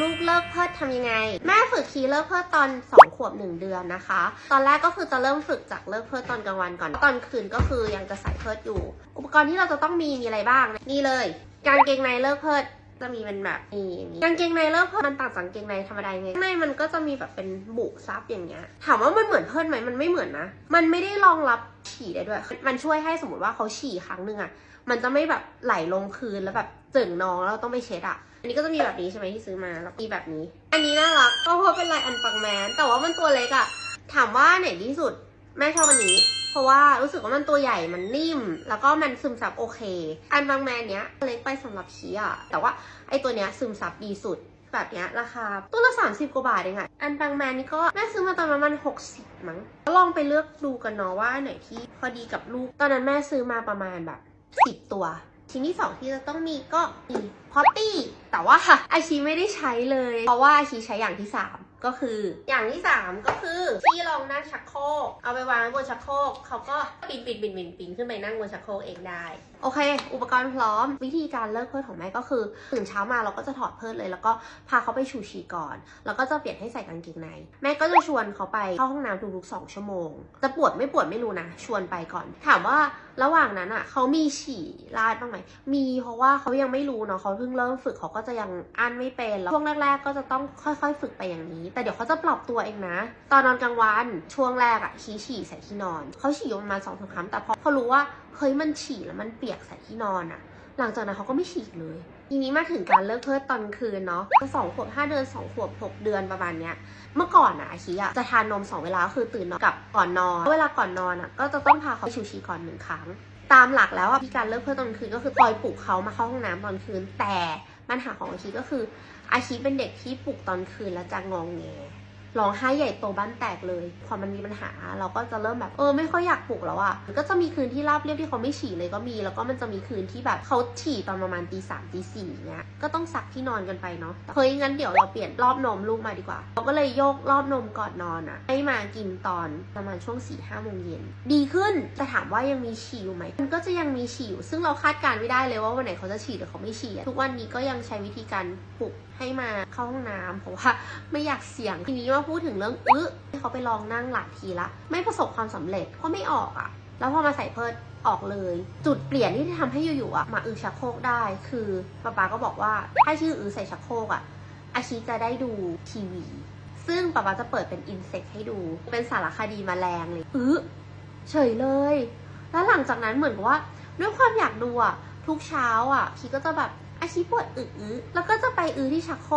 ลูกเลิกเพิดทำยังไง แม่ฝึกคีเลิกเพิดตอน 2 ขวบ 1 เดือนนะคะ ตอนแรกก็คือจะเริ่มฝึกจากเลิกเพิดตอนกลางวันก่อน ตอนคืนก็คือยังจะใส่เพิดอยู่ อุปกรณ์ที่เราจะต้องมีมีอะไรบ้าง นี่เลยกางเกงในเลิกเพิด จะมีเป็นแบบนี้อย่างนี้กางเกงในเลิกเพิดมันต่างจากกางเกงในธรรมดายังไงข้างในมันก็จะมีแบบเป็นบุซับอย่างเงี้ย ถามว่ามันเหมือนเพิดไหมมันไม่เหมือนนะ มันไม่ได้รองรับฉี่ได้ด้วย มันช่วยให้สมมติว่าเขาฉี่ครั้งหนึ่งอะมันจะไม่แบบไหลลงพื้นแล้วแบบเจิ่งนองแล้วเราต้องไปเช็ดอะอันนี้ก็จะมีแบบนี้ใช่ไหมที่ซื้อมาแล้วมีแบบนี้ อันนี้น่ารักก็เพราะเป็นลายอันปังแมนแต่ว่ามันตัวเล็กอะถามว่าไหนที่สุดแม่ชอบอันนี้เพ ราะว่ารู้สึกว่ามันตัวใหญ่มันนิ่ม แล้วก็มันซึมซับโอเค อันบางแมนเนี้ยเล็กไปสำหรับชีอะแต่ว่าไอตัวเนี้ยซึมซับดีสุดแบบเนี้ยราคาตัวละ 30 กว่าบาทเองอะอันบางแมนนี่ก็แม่ซื้อมาตอนประมาณ60 มั้งก็ลองไปเลือกดูกันเนาะว่าไหนที่พอดีกับลูก ตอนนั้นแม่ซื้อมาประมาณแบบ 10 ตัวชิ้นที่ 2 ที่จะต้องมีก็มีพอตตี้แต่ว่าอาชีไม่ได้ใช้เลย เพราะว่าอาชีใช้อย่างที่ 3 ก็คืออย่างที่ 3 ก็คือที่รองนั่งชักโครกเอาไปวางไว้บนชักโครกเขาก็ปีนปีนปีนปีนปีนขึ้นไปนั่งบนชักโครกเองได้ โอเค อุปกรณ์พร้อม วิธีการเลิกเพิดของแม่ก็คือตื่นเช้ามาเราก็จะถอดเพิดเลย แล้วก็พาเขาไปชูชีก่อน แล้วก็จะเปลี่ยนให้ใส่กางเกงใน แม่ก็จะชวนเขาไปเข้าห้องน้ำทุกๆสองชั่วโมง จะปวดไม่ปวดไม่รู้นะ ชวนไปก่อน ถามว่าระหว่างนั้นอะเขามีฉี่ราดบ้างไหมมีเพราะว่าเขายังไม่รู้เนาะเขาเพิ่งเริ่มฝึกเขาก็จะยังอั้นไม่เป็นแล้วช่วงแรก ๆ ก็จะต้องค่อย ๆ ฝึกไปอย่างนี้แต่เดี๋ยวเขาจะปรับตัวเองนะ ตอนนอนกลางวันช่วงแรกอะชี้ฉี่ใส่ที่นอน เขาฉี่อยู่ประมาณสองสามครั้งแต่พอพอรู้ว่าเฮ้ยมันฉี่แล้วมันเปียกใส่ที่นอนอะหลังจากนั้นเขาก็ไม่ฉี่เลยทีนี้มาถึงการเลิกเพิดตอนคืนเนาะสองขวบห้าเดือนสองขวบหกเดือนประมาณเนี้ย เมื่อก่อนอะอาคิอะจะทานนมสองเวลาคือตื่นนอนกับก่อนนอน เวลาก่อนนอนอะก็จะต้องพาเขาชูชีก่อนหนึ่งครั้ง ตามหลักแล้วอะที่การเลิกเพื่อตอนคืนก็คือคอยปลุกเขามาเข้าห้องน้ำตอนคืนแต่ ปัญหาของอาชีก็คืออาชีเป็นเด็กที่ปลุกตอนคืนแล้วจะงองแง ร้องไห้ใหญ่โตบ้านแตกเลย พอมันมีปัญหาเราก็จะเริ่มแบบเออไม่ค่อยอยากปลุกแล้วอะมันก็จะมีคืนที่ราบเรียบที่เขาไม่ฉี่เลยก็มี แล้วก็มันจะมีคืนที่แบบเขาฉี่ตอนประมาณตีสามตีสี่เงี้ยก็ต้องซักที่นอนกันไปเนาะเฮ้ยงั้นเดี๋ยวเราเปลี่ยนรอบนมลูกมาดีกว่าเราก็เลยโยกรอบนมก่อนนอนอะให้มากินตอนประมาณช่วงสี่ห้าโมงเย็นดีขึ้นแต่ถามว่ายังมีฉี่อยู่ไหมมันก็จะยังมีฉี่อยู่ซึ่งเราคาดการณ์ไม่ได้เลยว่าวันไหนเขาจะฉี่หรือเขาไม่ฉี่ทุกวันนี้ก็ยังใช้วิธีการปลุกให้มาเข้าห้องน้ำเพราะว่าไม่อยากเสี่ยงทีนี้มาพูดถึงเรื่องอื้อที่เขาไปลองนั่งหลายทีละ ไม่ประสบความสำเร็จเพราะไม่ออกอะแล้วพอมาใส่เพิร์ดออกเลย จุดเปลี่ยนที่ทำให้อยู่ๆอะมาอือชักโครกได้คือป๊าป๊าก็บอกว่าถ้าชื่ออือใส่ชักโครกอะอาชีจะได้ดูทีวี ซึ่งป๊าป๊าจะเปิดเป็นอินเสกให้ดู เป็นสารคดีมาแมลงเลยอื้อเฉยเลย แล้วหลังจากนั้นเหมือนกับว่า ด้วยความอยากดูอะทุกเช้าอะชีก็จะแบบอาชีปวดอึๆแล้วก็จะไปอือที่ชักโครก